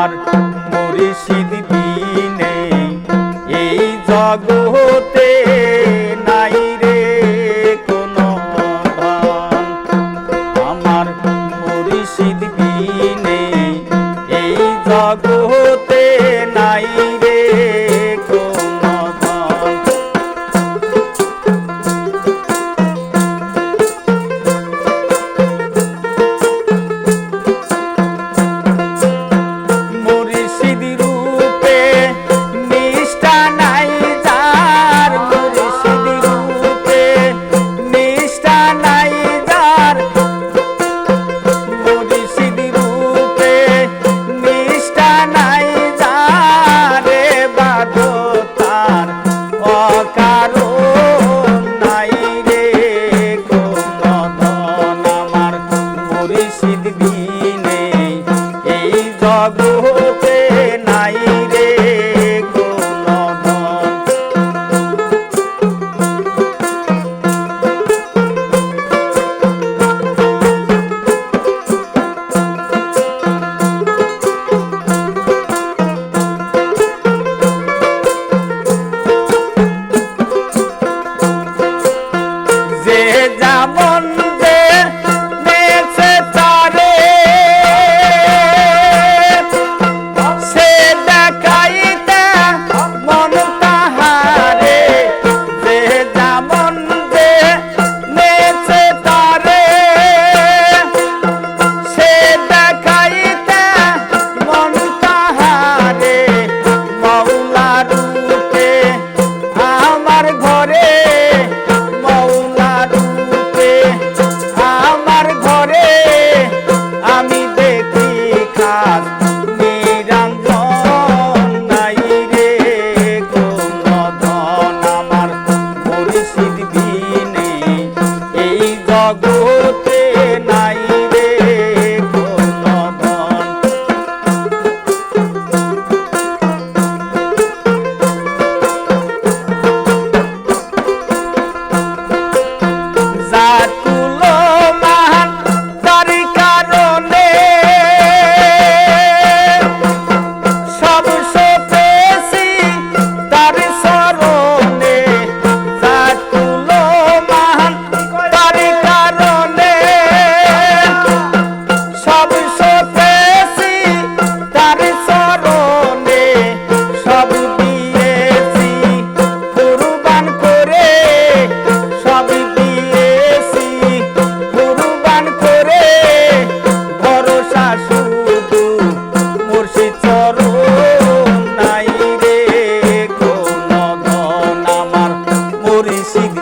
আমার মুর্শিদ দিনে এই জগতে নাই রে কোনো আমার মুর্শিদ দিনে এই জগতে casa. sing